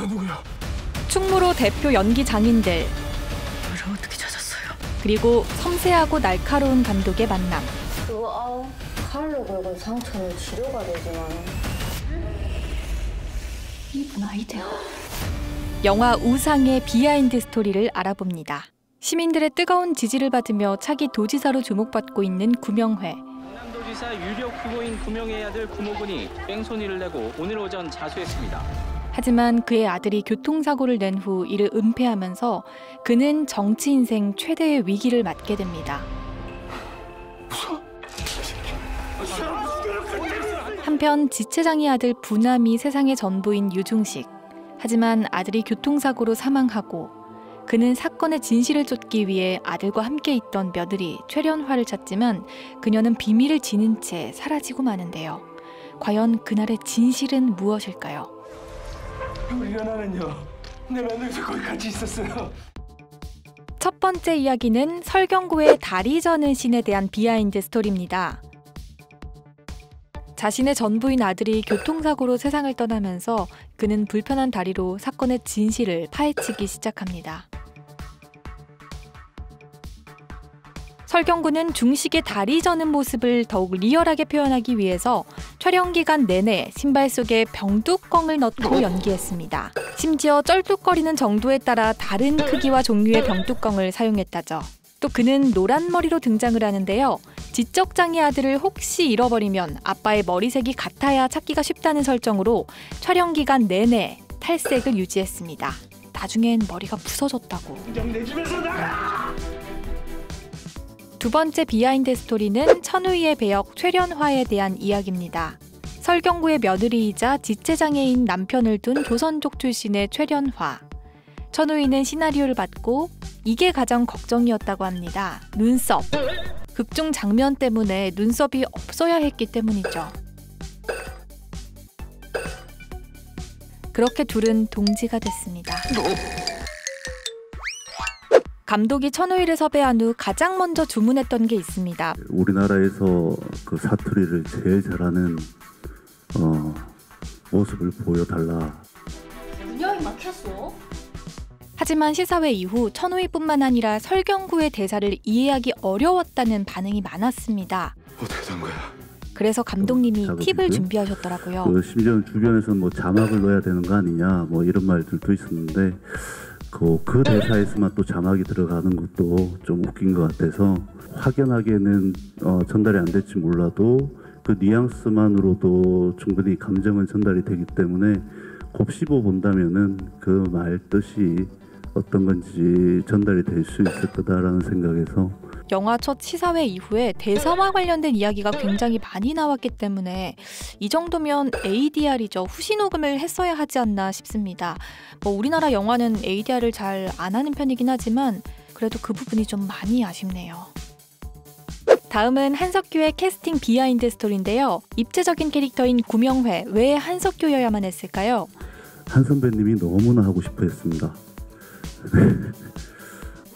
너 누구야? 충무로 대표 연기 장인들 저를 어떻게 찾았어요? 그리고 섬세하고 날카로운 감독의 만남. 또 아우 칼로 긁은 상처는 치료가 되지만 이분 아이디어. 영화 우상의 비하인드 스토리를 알아봅니다. 시민들의 뜨거운 지지를 받으며 차기 도지사로 주목받고 있는 구명회. 경남도지사 유력 후보인 구명의 아들 구모군이 뺑소니를 내고 오늘 오전 자수했습니다. 하지만 그의 아들이 교통사고를 낸 후 이를 은폐하면서 그는 정치 인생 최대의 위기를 맞게 됩니다. 한편 지체장의 아들 부남이 세상의 전부인 유중식. 하지만 아들이 교통사고로 사망하고 그는 사건의 진실을 쫓기 위해 아들과 함께 있던 며느리 최련화를 찾지만 그녀는 비밀을 지닌 채 사라지고 마는데요. 과연 그날의 진실은 무엇일까요? 우리 연하는요. 내 며느리도 거기 같이 있었어요. 첫 번째 이야기는 설경구의 다리 저는 신에 대한 비하인드 스토리입니다. 자신의 전부인 아들이 교통사고로 세상을 떠나면서 그는 불편한 다리로 사건의 진실을 파헤치기 시작합니다. 설경구는 중식의 다리 저는 모습을 더욱 리얼하게 표현하기 위해서 촬영 기간 내내 신발 속에 병뚜껑을 넣고 연기했습니다. 심지어 쩔뚝거리는 정도에 따라 다른 크기와 종류의 병뚜껑을 사용했다죠. 또 그는 노란 머리로 등장을 하는데요. 지적장애 아들을 혹시 잃어버리면 아빠의 머리색이 같아야 찾기가 쉽다는 설정으로 촬영 기간 내내 탈색을 유지했습니다. 나중엔 머리가 부서졌다고. 내 집에서 나가! 두 번째 비하인드 스토리는 천우희의 배역 최련화에 대한 이야기입니다. 설경구의 며느리이자 지체장애인 남편을 둔 조선족 출신의 최련화. 천우희는 시나리오를 받고 이게 가장 걱정이었다고 합니다. 눈썹. 극중 장면 때문에 눈썹이 없어야 했기 때문이죠. 그렇게 둘은 동지가 됐습니다. 감독이 천우희를 섭외한 후 가장 먼저 주문했던 게 있습니다. 우리나라에서 그 사투리를 제일 잘하는 어, 모습을 보여달라. 분명히 막혔어. 하지만 시사회 이후 천우희뿐만 아니라 설경구의 대사를 이해하기 어려웠다는 반응이 많았습니다. 어떻게 된 거야? 그래서 감독님이 작업이고요. 팁을 준비하셨더라고요. 그 심지어 주변에서 뭐 자막을 넣어야 되는 거 아니냐 뭐 이런 말들도 있었는데 그, 그 대사에서만 또 자막이 들어가는 것도 좀 웃긴 것 같아서 확연하게는 어, 전달이 안 될지 몰라도 그 뉘앙스만으로도 충분히 감정은 전달이 되기 때문에 곱씹어 본다면은 그 말 뜻이 어떤 건지 전달이 될 수 있을 거다라는 생각에서 영화 첫 시사회 이후에 대사와 관련된 이야기가 굉장히 많이 나왔기 때문에 이 정도면 ADR이죠. 후시 녹음을 했어야 하지 않나 싶습니다. 뭐 우리나라 영화는 ADR을 잘 안 하는 편이긴 하지만 그래도 그 부분이 좀 많이 아쉽네요. 다음은 한석규의 캐스팅 비하인드 스토리인데요. 입체적인 캐릭터인 구명회 왜 한석규여야만 했을까요? 한 선배님이 너무나 하고 싶어 했습니다.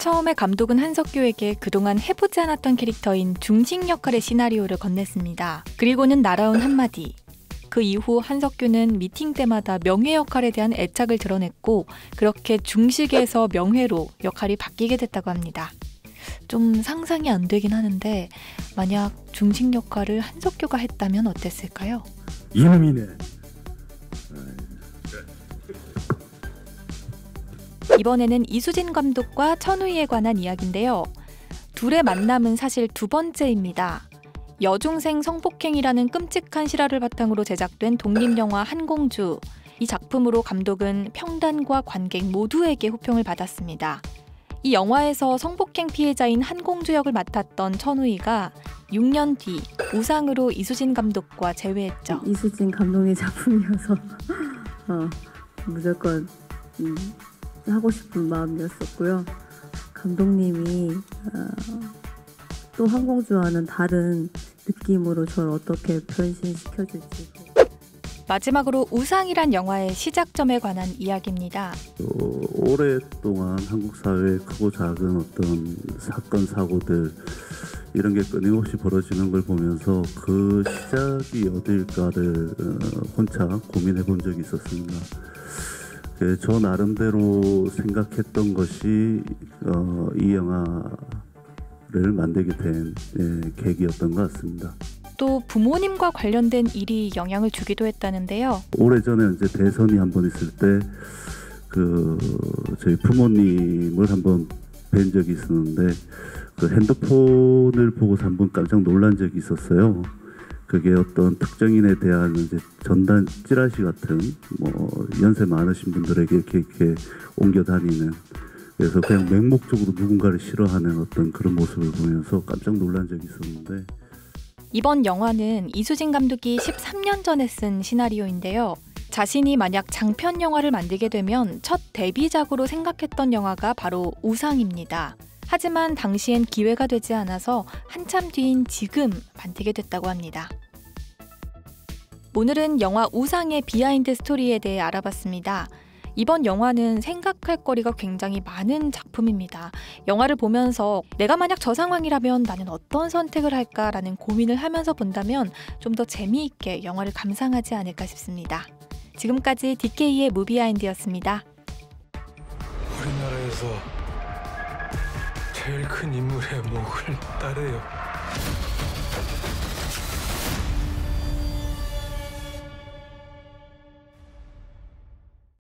처음에 감독은 한석규에게 그동안 해보지 않았던 캐릭터인 중식 역할의 시나리오를 건넸습니다. 그리고는 날아온 한마디. 그 이후 한석규는 미팅 때마다 명회 역할에 대한 애착을 드러냈고 그렇게 중식에서 명회로 역할이 바뀌게 됐다고 합니다. 좀 상상이 안 되긴 하는데 만약 중식 역할을 한석규가 했다면 어땠을까요? 이놈이네. 이번에는 이수진 감독과 천우희에 관한 이야기인데요. 둘의 만남은 사실 두 번째입니다. 여중생 성폭행이라는 끔찍한 실화를 바탕으로 제작된 독립영화 한공주. 이 작품으로 감독은 평단과 관객 모두에게 호평을 받았습니다. 이 영화에서 성폭행 피해자인 한공주 역을 맡았던 천우희가 6년 뒤 우상으로 이수진 감독과 재회했죠. 이수진 감독의 작품이어서 어, 무조건 음, 하고 싶은 마음이었었고요. 감독님이 어, 또 항공주와는 다른 느낌으로 저를 어떻게 변신시켜줄지 마지막으로 우상이란 영화의 시작점에 관한 이야기입니다. 어, 오랫동안 한국 사회의 크고 작은 어떤 사건 사고들 이런 게 끊임없이 벌어지는 걸 보면서 그 시작이 어딜까를 어, 혼자 고민해 본 적이 있었습니다. 그 저 나름대로 생각했던 것이 어, 이 영화를 만들게 된 예, 계기였던 것 같습니다. 또 부모님과 관련된 일이 영향을 주기도 했다는데요. 오래전에 이제 대선이 한 번 있을 때 그 저희 부모님을 한번 뵌 적이 있었는데 그 핸드폰을 보고서 한번 깜짝 놀란 적이 있었어요. 그게 어떤 특정인에 대한 이제 전단 찌라시 같은 뭐 연세 많으신 분들에게 이렇게, 이렇게 옮겨 다니는 그래서 그냥 맹목적으로 누군가를 싫어하는 어떤 그런 모습을 보면서 깜짝 놀란 적이 있었는데 이번 영화는 이수진 감독이 13년 전에 쓴 시나리오인데요. 자신이 만약 장편 영화를 만들게 되면 첫 데뷔작으로 생각했던 영화가 바로 우상입니다. 하지만 당시엔 기회가 되지 않아서 한참 뒤인 지금 만들게 됐다고 합니다. 오늘은 영화 우상의 비하인드 스토리에 대해 알아봤습니다. 이번 영화는 생각할 거리가 굉장히 많은 작품입니다. 영화를 보면서 내가 만약 저 상황이라면 나는 어떤 선택을 할까라는 고민을 하면서 본다면 좀 더 재미있게 영화를 감상하지 않을까 싶습니다. 지금까지 DK의 무비하인드였습니다. 우리나라에서 제일 큰 인물의 목을 따래요.